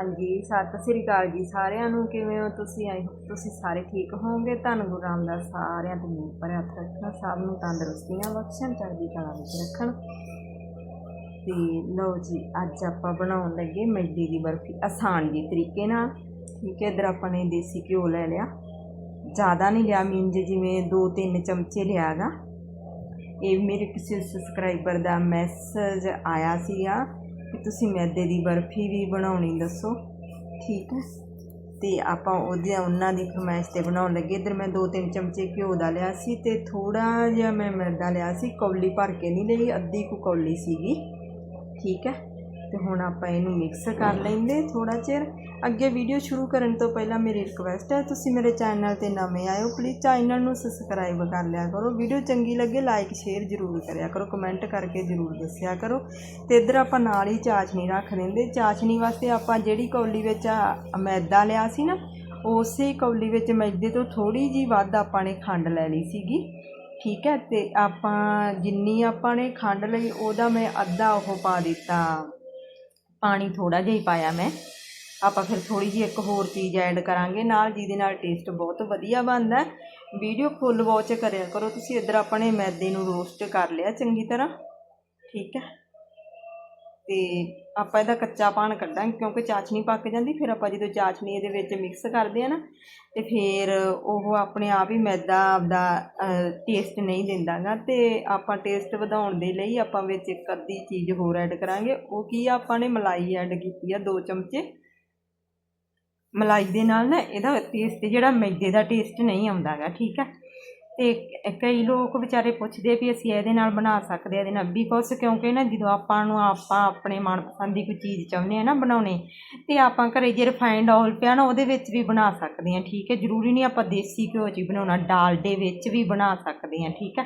ਹਾਂਜੀ ਸਤਿ ਸ੍ਰੀ ਅਕਾਲ ਜੀ ਸਾਰਿਆਂ ਨੂੰ, ਕਿਵੇਂ ਹੋ ਤੁਸੀਂ? ਆਈ ਹੋ ਤੁਸੀਂ ਸਾਰੇ ਠੀਕ ਹੋਵੋਗੇ। ਧੰਨ ਗੁਰੂ ਰਾਮਦਾਸ ਸਾਰਿਆਂ ਤੇ ਮੀਂਹ ਭਰਿਆ ਹੱਥ ਰੱਖਣ, ਸਭ ਨੂੰ ਤੰਦਰੁਸਤੀਆਂ ਬਖਸ਼ਣ, ਚੜ੍ਹਦੀ ਕਲਾ ਵਿੱਚ ਰੱਖਣ। ਤੇ ਲਓ ਜੀ, ਅੱਜ ਆਪਾਂ ਬਣਾਉਣ ਲੱਗੇ ਮੈਦੀ ਦੀ ਬਰਫੀ, ਆਸਾਨ ਜੀ ਤਰੀਕੇ ਨਾਲ। ਠੀਕ ਹੈ, ਇਧਰ ਆਪਾਂ ਨੇ ਦੇਸੀ ਘਿਓ ਲੈ ਲਿਆ। ਜ਼ਿਆਦਾ ਨਹੀਂ ਲਿਆ, ਮੀਨ ਜਿਵੇਂ 2-3 ਚਮਚੇ ਲਿਆਗਾ। ਇਹ ਮੇਰੇ ਕਿਸੇ ਸਬਸਕ੍ਰਾਈਬਰ ਦਾ ਮੈਸੇਜ ਆਇਆ ਸੀਗਾ। ਕਿ ਤੁਸੀਂ ਮੈਦੇ ਦੀ ਬਰਫੀ ਵੀ ਬਣਾਉਣੀ ਦੱਸੋ। ਠੀਕ ਹੈ। ਅਤੇ ਆਪਾਂ ਉਹਦੇ, ਉਹਨਾਂ ਦੀ ਫਰਮਾਇਸ਼ ਤੇ ਬਣਾਉਣ ਲੱਗੇ। ਇੱਧਰ ਮੈਂ 2-3 ਚਮਚੇ ਘਿਓ ਦਾ ਲਿਆ ਸੀ ਅਤੇ ਥੋੜ੍ਹਾ ਜਿਹਾ ਮੈਂ ਮੈਦਾ ਲਿਆ ਸੀ। ਕੌਲੀ ਭਰ ਕੇ ਨਹੀਂ ਲਈ, ਅੱਧੀ ਕੁ ਕੌਲੀ ਸੀਗੀ। ਠੀਕ ਹੈ। ਤੇ ਹੁਣ ਆਪਾਂ ਇਹਨੂੰ ਮਿਕਸ ਕਰ ਲੈਂਦੇ ਥੋੜਾ ਚਿਰ। ਅੱਗੇ ਵੀਡੀਓ ਸ਼ੁਰੂ ਕਰਨ ਤੋਂ ਪਹਿਲਾਂ ਮੇਰੀ ਰਿਕੁਐਸਟ ਹੈ, ਤੁਸੀਂ ਮੇਰੇ ਚੈਨਲ ਤੇ ਨਵੇਂ ਆਏ ਹੋ ਪਲੀਜ਼ ਚੈਨਲ ਨੂੰ ਸਬਸਕ੍ਰਾਈਬ ਕਰ ਲਿਆ ਕਰੋ। ਵੀਡੀਓ ਚੰਗੀ ਲੱਗੇ ਲਾਈਕ ਸ਼ੇਅਰ ਜ਼ਰੂਰ ਕਰਿਆ ਕਰੋ ਕਮੈਂਟ ਕਰਕੇ ਜ਼ਰੂਰ ਦੱਸਿਆ ਕਰੋ। ਤੇ ਇੱਧਰ ਆਪਾਂ ਨਾਲ ਹੀ ਚਾਸ਼ਨੀ ਰੱਖ ਲੈਂਦੇ ਚਾਸ਼ਨੀ ਵਾਸਤੇ ਆਪਾਂ ਜਿਹੜੀ ਕੌਲੀ ਵਿੱਚ ਮੈਦਾ ਲਿਆ ਸੀ ਨਾ, ਉਸੇ ਕੌਲੀ ਵਿੱਚ ਮੈਦੇ ਤੋਂ ਥੋੜੀ ਜੀ ਵੱਧ ਆਪਾਂ ਨੇ ਖੰਡ ਲੈ ਲਈ ਸੀਗੀ। ਠੀਕ ਹੈ, ਤੇ ਆਪਾਂ ਜਿੰਨੀ ਆਪਾਂ ਨੇ ਖੰਡ ਲਈ, ਉਹਦਾ ਮੈਂ ਅੱਧਾ ਉਹ ਪਾ ਦਿੱਤਾ। ਪਾਣੀ ਥੋੜਾ ਜਿਹਾ ਹੀ ਪਾਇਆ ਮੈਂ। ਆਪਾਂ ਫਿਰ ਥੋੜੀ ਜਿਹੀ ਇੱਕ ਹੋਰ ਚੀਜ਼ ਐਡ ਕਰਾਂਗੇ ਨਾਲ, ਜਿਹਦੇ ਨਾਲ ਟੇਸਟ ਬਹੁਤ ਵਧੀਆ ਬਣਦਾ ਵੀਡੀਓ ਫੁੱਲ ਵਾਚ ਕਰਿਆ ਕਰੋ। ਤੁਸੀਂ ਇੱਧਰ ਆਪਣੇ ਮੈਦੇ ਨੂੰ ਰੋਸਟ ਕਰ ਲਿਆ ਚੰਗੀ ਤਰ੍ਹਾਂ। ਠੀਕ ਹੈ। ਤੇ ਆਪਾਂ ਇਹਦਾ ਕੱਚਾ ਪਾਣ ਕੱਢਾਂਗੇ, ਕਿਉਂਕਿ ਚਾਸ਼ਨੀ ਪੱਕ ਜਾਂਦੀ, ਫਿਰ ਆਪਾਂ ਜਦੋਂ ਚਾਸ਼ਨੀ ਇਹਦੇ ਵਿੱਚ ਮਿਕਸ ਕਰਦੇ ਆ ਨਾ, ਤੇ ਫਿਰ ਉਹ ਆਪਣੇ ਆਪ ਹੀ ਮੈਦਾ ਆਪਦਾ ਟੇਸਟ ਨਹੀਂ ਦਿੰਦਾਗਾ, ਤੇ ਆਪਾਂ ਟੇਸਟ ਵਧਾਉਣ ਦੇ ਲਈ ਆਪਾਂ ਵਿੱਚ ਇੱਕ ਅੱਧੀ ਚੀਜ਼ ਹੋਰ ਐਡ ਕਰਾਂਗੇ, ਉਹ ਕੀ ਆ, ਆਪਾਂ ਨੇ ਮਲਾਈ ਐਡ ਕੀਤੀ ਆ 2 ਚਮਚੇ। ਮਲਾਈ ਦੇ ਨਾਲ ਨਾ ਇਹਦਾ ਟੇਸਟ ਜਿਹੜਾ ਮੈਦੇ ਦਾ ਟੇਸਟ ਨਹੀਂ ਆਉਂਦਾਗਾ, ਠੀਕ ਹੈ ਤੇ ਕਈ ਲੋਕ ਵਿਚਾਰੇ ਪੁੱਛਦੇ ਵੀ ਅਸੀਂ ਇਹਦੇ ਨਾਲ ਬਣਾ ਸਕਦੇ ਆ, ਇਹਦੇ ਨਾਲ ਬਿਕੋਜ਼ ਕਿਉਂਕਿ ਨਾ ਜਦੋਂ ਆਪਾਂ ਨੂੰ ਆਪਾਂ ਆਪਣੇ ਮਨਪਸੰਦ ਦੀ ਕੋਈ ਚੀਜ਼ ਚਾਹੁੰਦੇ ਆ ਨਾ ਬਣਾਉਣੇ, ਤੇ ਆਪਾਂ ਘਰੇ ਜੇ ਰਿਫਾਈਨਡ ਆਇਲ ਪਿਆ ਨਾ, ਉਹਦੇ ਵਿੱਚ ਵੀ ਬਣਾ ਸਕਦੇ ਆ, ਠੀਕ ਹੈ? ਜ਼ਰੂਰੀ ਨਹੀਂ ਆਪਾਂ ਦੇਸੀ ਘਿਓ 'ਚ ਹੀ ਬਣਾਉਣਾ ਡਾਲਡੇ ਵਿੱਚ ਵੀ ਬਣਾ ਸਕਦੇ ਆ, ਠੀਕ ਹੈ?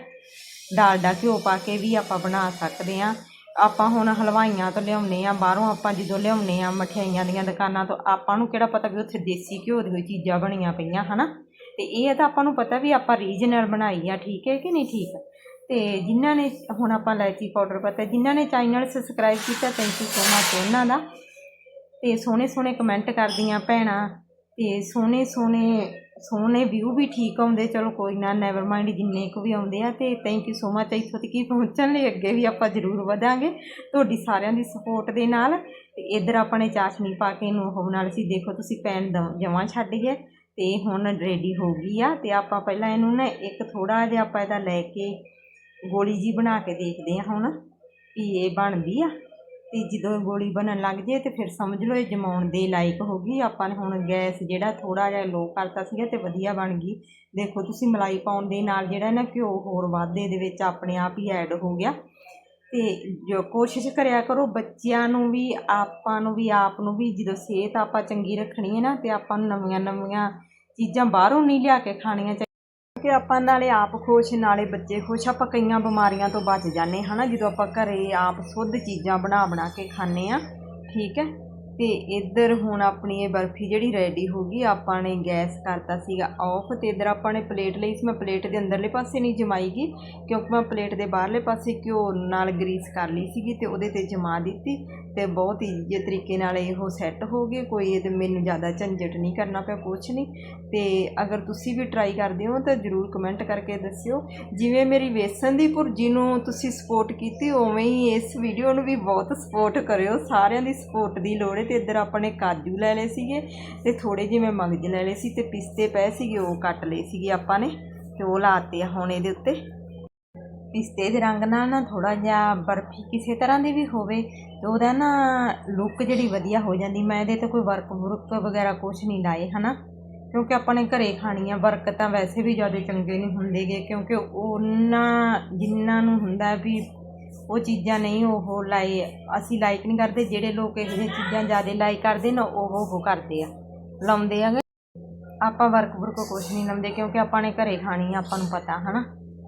ਡਾਲਡਾ ਘਿਓ ਪਾ ਕੇ ਵੀ ਆਪਾਂ ਬਣਾ ਸਕਦੇ ਆ। ਆਪਾਂ ਹੁਣ ਹਲਵਾਈਆਂ ਤੋਂ ਲਿਆਉਂਦੇ ਆ, ਬਾਹਰੋਂ ਆਪਾਂ ਜਦੋਂ ਲਿਆਉਂਦੇ ਆ ਮਠਿਆਈਆਂ ਦੀਆਂ ਦੁਕਾਨਾਂ ਤੋਂ, ਆਪਾਂ ਨੂੰ ਕਿਹੜਾ ਪਤਾ ਵੀ ਉੱਥੇ ਦੇਸੀ ਘਿਓ ਦੀ ਕੋਈ ਚੀਜ਼ਾਂ ਬਣੀਆਂ ਪਈਆਂ, ਹਨਾ? ਤੇ ਇਹ ਆ ਤਾਂ ਆਪਾਂ ਨੂੰ ਪਤਾ ਵੀ ਆਪਾਂ ਰੀਜਨਲ ਬਣਾਈ ਆ, ਠੀਕ ਹੈ ਕਿ ਨਹੀਂ ਠੀਕ? ਤੇ ਜਿਨ੍ਹਾਂ ਨੇ ਹੁਣ ਆਪਾਂ ਇਲਾਇਚੀ ਪਾਊਡਰ ਪਤਾ, ਜਿਨ੍ਹਾਂ ਨੇ ਚੈਨਲ ਸਬਸਕ੍ਰਾਈਬ ਕੀਤਾ ਥੈਂਕ ਯੂ ਸੋ ਮਚ ਉਹਨਾਂ ਦਾ। ਤੇ ਸੋਹਣੇ ਸੋਹਣੇ ਕਮੈਂਟ ਕਰਦੀਆਂ ਭੈਣਾਂ, ਤੇ ਸੋਹਣੇ ਸੋਹਣੇ ਸੋਹਣੇ ਵਿਊ ਵੀ ਠੀਕ ਆਉਂਦੇ, ਚਲੋ ਕੋਈ ਨਾ ਨੈਵਰ ਮਾਈਂਡ ਜਿੰਨੇ ਕੁ ਵੀ ਆਉਂਦੇ ਆ, ਤੇ ਥੈਂਕ ਯੂ ਸੋ ਮਚ ਇੱਥੋਂ ਤੱਕ ਹੀ ਪਹੁੰਚਣ ਲਈ ਅੱਗੇ ਵੀ ਆਪਾਂ ਜ਼ਰੂਰ ਵਧਾਂਗੇ ਤੁਹਾਡੀ ਸਾਰਿਆਂ ਦੀ ਸਪੋਰਟ ਦੇ ਨਾਲ। ਤੇ ਇੱਧਰ ਆਪਾਂ ਨੇ ਚਾਸ਼ਨੀ ਪਾ ਕੇ ਨੂੰ ਉਹ ਨਾਲ ਸੀ, ਦੇਖੋ ਤੁਸੀਂ ਪੈਨ ਜਮਾਂ ਛੱਡ ਗਏ। ਅਤੇ ਹੁਣ ਰੈਡੀ ਹੋ ਗਈ ਆ ਅਤੇ ਆਪਾਂ ਪਹਿਲਾਂ ਇਹਨੂੰ ਨਾ ਇੱਕ ਥੋੜ੍ਹਾ ਜਿਹਾ ਆਪਾਂ ਇਹਦਾ ਲੈ ਕੇ ਗੋਲੀ ਜੀ ਬਣਾ ਕੇ ਦੇਖਦੇ ਹਾਂ ਹੁਣ ਵੀ ਇਹ ਬਣਦੀ ਆ। ਅਤੇ ਜਦੋਂ ਗੋਲੀ ਬਣਨ ਲੱਗ ਜੇ ਤੇ ਫਿਰ ਸਮਝ ਲਓ ਇਹ ਜਮਾਉਣ ਦੇ ਲਾਇਕ ਹੋ ਗਈ। ਆਪਾਂ ਨੇ ਹੁਣ ਗੈਸ ਜਿਹੜਾ ਥੋੜਾ ਜਿਹਾ ਲੋ ਕਰਤਾ ਸੀਗਾ ਤੇ ਵਧੀਆ ਬਣ ਗਈ। ਦੇਖੋ ਤੁਸੀਂ ਮਲਾਈ ਪਾਉਣ ਦੇ ਨਾਲ ਜਿਹੜਾ ਨਾ ਘਿਓ ਹੋਰ ਵਾਧੇ ਦੇ ਵਿੱਚ ਆਪਣੇ ਆਪ ਹੀ ਐਡ ਹੋ ਗਿਆ। ਅਤੇ ਜੋ ਕੋਸ਼ਿਸ਼ ਕਰਿਆ ਕਰੋ ਬੱਚਿਆਂ ਨੂੰ ਵੀ, ਆਪਾਂ ਨੂੰ ਵੀ, ਆਪ ਨੂੰ ਵੀ, ਜਦੋਂ ਸਿਹਤ ਆਪਾਂ ਚੰਗੀ ਰੱਖਣੀ ਹੈ ਨਾ, ਤੇ ਆਪਾਂ ਨੂੰ ਨਵੀਆਂ ਨਵੀਆਂ ਚੀਜ਼ਾਂ ਬਾਹਰੋਂ ਨਹੀਂ ਲਿਆ ਕੇ ਖਾਣੀਆਂ ਚਾਹੀਦੀਆਂ। ਕਿ ਆਪਾਂ ਨਾਲੇ ਆਪ ਖੁਸ਼, ਨਾਲੇ ਬੱਚੇ ਖੁਸ਼, ਆਪਾਂ ਕਈਆਂ ਬਿਮਾਰੀਆਂ ਤੋਂ ਬਚ ਜਾਂਦੇ ਹਨਾ ਜਦੋਂ ਆਪਾਂ ਘਰੇ ਆਪ ਸ਼ੁੱਧ ਚੀਜ਼ਾਂ ਬਣਾ ਬਣਾ ਕੇ ਖਾਂਦੇ ਆ ਠੀਕ ਹੈ? ਅਤੇ ਇੱਧਰ ਹੁਣ ਆਪਣੀ ਇਹ ਬਰਫੀ ਜਿਹੜੀ ਰੈਡੀ ਹੋ ਗਈ, ਆਪਾਂ ਨੇ ਗੈਸ ਕਰਤਾ ਸੀਗਾ ਔਫ ਅਤੇ ਇੱਧਰ ਆਪਾਂ ਨੇ ਪਲੇਟ ਲਈ ਸੀ, ਮੈਂ ਪਲੇਟ ਦੇ ਅੰਦਰਲੇ ਪਾਸੇ ਨਹੀਂ ਜਮਾਈਗੀ ਕਿਉਂਕਿ ਮੈਂ ਪਲੇਟ ਦੇ ਬਾਹਰਲੇ ਪਾਸੇ ਘਿਓ ਨਾਲ ਗਰੀਸ ਕਰ ਲਈ ਸੀਗੀ ਅਤੇ ਉਹਦੇ ਤੇ ਜਮਾ ਦਿੱਤੀ ਤੇ ਬਹੁਤ ਈਜ਼ੀ ਤਰੀਕੇ ਨਾਲ ਇਹੋ ਸੈੱਟ ਹੋ ਗਏ। ਕੋਈ ਇਹਦੇ ਮੈਨੂੰ ਜ਼ਿਆਦਾ ਝੰਜਟ ਨਹੀਂ ਕਰਨਾ ਪਿਆ, ਕੁਛ ਨਹੀਂ। ਤੇ ਅਗਰ ਤੁਸੀਂ ਵੀ ਟਰਾਈ ਕਰਦੇ ਹੋ ਤਾਂ ਜਰੂਰ ਕਮੈਂਟ ਕਰਕੇ ਦੱਸਿਓ। ਜਿਵੇਂ ਮੇਰੀ ਵੇਸਣ ਦੀ ਭੁਰਜੀ ਨੂੰ ਤੁਸੀਂ ਸਪੋਰਟ ਕੀਤੀ, ਉਵੇਂ ਹੀ ਇਸ ਵੀਡੀਓ ਨੂੰ ਵੀ ਬਹੁਤ ਸਪੋਰਟ ਕਰਿਓ। ਸਾਰਿਆਂ ਦੀ ਸਪੋਰਟ ਦੀ ਲੋੜ ਹੈ ਤੇ ਇੱਧਰ ਆਪਣੇ ਕਾਜੂ ਲੈ ਲਏ ਸੀਗੇ ਤੇ ਥੋੜੇ ਜਿਹੇ ਮੈਂ ਮਗਜ ਲੈ ਲਏ ਸੀ ਤੇ ਪਿਸਤੇ ਪਏ ਸੀਗੇ, ਉਹ ਕੱਟ ਲਏ ਸੀਗੇ ਆਪਾਂ ਨੇ ਤੇ ਉਹ ਲਾਤੇ ਆ ਹੁਣ ਇਹਦੇ ਉੱਤੇ। ਪਿਸਤੇ ਦੇ ਰੰਗ ਨਾਲ ਨਾ ਥੋੜਾ ਜਿਹਾ ਬਰਫੀ ਕਿਸੇ ਤਰ੍ਹਾਂ ਦੀ ਵੀ ਹੋਵੇ ਤੇ ਉਹਦਾ ਨਾ ਲੁੱਕ ਜਿਹੜੀ ਵਧੀਆ ਹੋ ਜਾਂਦੀ। ਮੈਂ ਇਹਦੇ ਤੇ ਕੋਈ ਵਰਕ ਵੁਰਕ ਵਗੈਰਾ ਕੁਝ ਨਹੀਂ ਲਾਏ, ਹਨਾ? ਕਿਉਂਕਿ ਆਪਾਂ ਨੇ ਘਰੇ ਖਾਣੀ ਆ ਵਰਕ ਤਾਂ ਵੈਸੇ ਵੀ ਜ਼ਿਆਦਾ ਚੰਗੇ ਨਹੀਂ ਹੁੰਦੇਗੇ, ਕਿਉਂਕਿ ਉਹਨਾਂ ਜਿਨ੍ਹਾਂ ਨੂੰ ਹੁੰਦਾ ਵੀ ਉਹ ਚੀਜ਼ਾਂ ਨਹੀਂ ਉਹ ਲਾਈ ਅਸੀਂ ਲਾਈਕ ਨਹੀਂ ਕਰਦੇ। ਜਿਹੜੇ ਲੋਕ ਇਹ ਜਿਹੀਆਂ ਚੀਜ਼ਾਂ ਜ਼ਿਆਦਾ ਲਾਈਕ ਕਰਦੇ ਨਾ, ਉਹ ਉਹ ਕਰਦੇ ਆ, ਲਾਉਂਦੇ ਆ। ਆਪਾਂ ਵਰਕ ਵੁਰਕ ਕੁਛ ਨਹੀਂ ਲਾਉਂਦੇ, ਕਿਉਂਕਿ ਆਪਾਂ ਨੇ ਘਰੇ ਖਾਣੀ ਆ, ਆਪਾਂ ਨੂੰ ਪਤਾ, ਹਨਾ?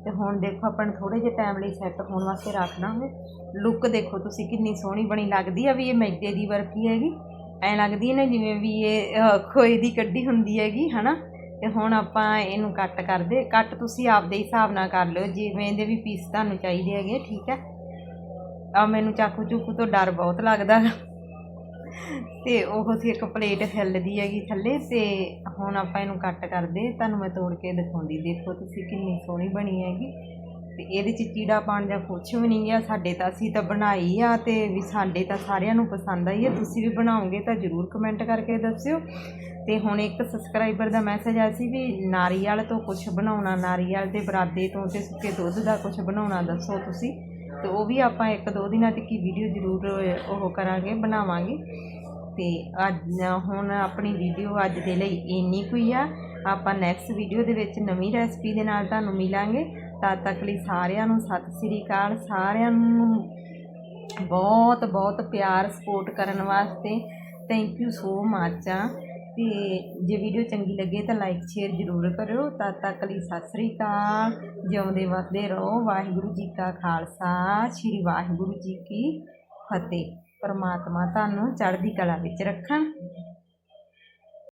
ਤੇ ਹੁਣ ਦੇਖੋ ਆਪਾਂ ਨੂੰ ਥੋੜੇ ਜਿਹੇ ਟਾਈਮ ਲਈ ਸੈੱਟ ਹੋਣ ਵਾਸਤੇ ਰੱਖਣਾ ਦਾਂਗੇ ਲੁੱਕ ਦੇਖੋ ਤੁਸੀਂ ਕਿੰਨੀ ਸੋਹਣੀ ਬਣੀ ਲੱਗਦੀ ਆ ਵੀ ਇਹ ਮੈਦੇ ਦੀ ਬਰਫੀ ਹੈਗੀ। ਐ ਲੱਗਦੀ ਹੈ ਨਾ ਜਿਵੇਂ ਵੀ ਇਹ ਖੋਏ ਦੀ ਕੱਢੀ ਹੁੰਦੀ ਹੈਗੀ, ਹਨਾ? ਤੇ ਹੁਣ ਆਪਾਂ ਇਹਨੂੰ ਕੱਟ ਕਰਦੇ। ਕੱਟ ਤੁਸੀਂ ਆਪਦੇ ਹਿਸਾਬ ਨਾਲ ਕਰ ਲਿਓ, ਜਿਵੇਂ ਦੇ ਵੀ ਪੀਸ ਤੁਹਾਨੂੰ ਚਾਹੀਦੇ ਹੈਗੇ, ਠੀਕ ਹੈ? ਆ ਮੈਨੂੰ ਚਾਕੂ ਚੂਕੂ ਤੋਂ ਡਰ ਬਹੁਤ ਲੱਗਦਾ। ਤੇ ਉਹ ਸੀ ਇੱਕ ਪਲੇਟ ਹਿੱਲਦੀ ਹੈਗੀ ਥੱਲੇ ਤੇ ਹੁਣ ਆਪਾਂ ਇਹਨੂੰ ਕੱਟ ਕਰਦੇ, ਤੁਹਾਨੂੰ ਮੈਂ ਤੋੜ ਕੇ ਦਿਖਾਉਂਦੀ। ਦੇਖੋ ਤੁਸੀਂ ਕਿੰਨੀ ਸੋਹਣੀ ਬਣੀ ਹੈਗੀ। ਤੇ ਇਹਦੇ ਚ ਚੀੜਾ ਪਾਣ ਜਾਂ ਕੁਛ ਵੀ ਨਹੀਂ ਆ, ਸਾਡੇ ਤਾਂ ਅਸੀਂ ਤਾਂ ਬਣਾਈ ਆ ਤੇ ਵੀ ਸਾਡੇ ਤਾਂ ਸਾਰਿਆਂ ਨੂੰ ਪਸੰਦ ਆਈ ਹੈ ਤੁਸੀਂ ਵੀ ਬਣਾਓਗੇ ਤਾਂ ਜਰੂਰ ਕਮੈਂਟ ਕਰਕੇ ਦੱਸਿਓ। ਤੇ ਹੁਣ ਇੱਕ ਸਬਸਕ੍ਰਾਈਬਰ ਦਾ ਮੈਸੇਜ ਆਇਆ ਸੀ ਵੀ ਨਾਰੀਅਲ ਤੋਂ ਕੁਝ ਬਣਾਉਣਾ, ਨਾਰੀਅਲ ਦੇ ਬਰਾਦੇ ਤੋਂ ਤੇ ਸੁੱਕੇ ਦੁੱਧ ਦਾ ਕੁਝ ਬਣਾਉਣਾ, ਦੱਸੋ ਤੁਸੀਂ। ਅਤੇ ਉਹ ਵੀ ਆਪਾਂ ਇੱਕ ਦੋ ਦਿਨਾਂ ਤੱਕ ਹੀ ਵੀਡੀਓ ਜ਼ਰੂਰ, ਉਹ ਕਰਾਂਗੇ, ਬਣਾਵਾਂਗੇ। ਅਤੇ ਅੱਜ, ਹੁਣ ਆਪਣੀ ਵੀਡੀਓ ਅੱਜ ਦੇ ਲਈ ਇੰਨੀ ਕੁ ਹੀ ਆ। ਆਪਾਂ ਨੈਕਸਟ ਵੀਡੀਓ ਦੇ ਵਿੱਚ ਨਵੀਂ ਰੈਸਪੀ ਦੇ ਨਾਲ ਤੁਹਾਨੂੰ ਮਿਲਾਂਗੇ। ਤਦ ਤੱਕ ਲਈ ਸਾਰਿਆਂ ਨੂੰ ਸਤਿ ਸ੍ਰੀ ਅਕਾਲ। ਸਾਰਿਆਂ ਨੂੰ ਬਹੁਤ ਬਹੁਤ ਪਿਆਰ ਸਪੋਰਟ ਕਰਨ ਵਾਸਤੇ। ਥੈਂਕ ਯੂ ਸੋ ਮੱਚ ਆ। ਤੇ ਜੇ ਵੀਡੀਓ ਚੰਗੀ ਲੱਗੇ ਤਾਂ ਲਾਈਕ ਸ਼ੇਅਰ ਜ਼ਰੂਰ ਕਰਿਓ। ਤਦ ਤੱਕ ਲਈ ਸਤਿ ਸ੍ਰੀ ਅਕਾਲ। ਜਿਉਂਦੇ ਵਸਦੇ ਰਹੋ। ਵਾਹਿਗੁਰੂ ਜੀ ਕਾ ਖਾਲਸਾ। ਸ੍ਰੀ ਵਾਹਿਗੁਰੂ ਜੀ ਕੀ ਫਤਿਹ। ਪਰਮਾਤਮਾ ਤੁਹਾਨੂੰ ਚੜ੍ਹਦੀ ਕਲਾ ਵਿੱਚ ਰੱਖਣ।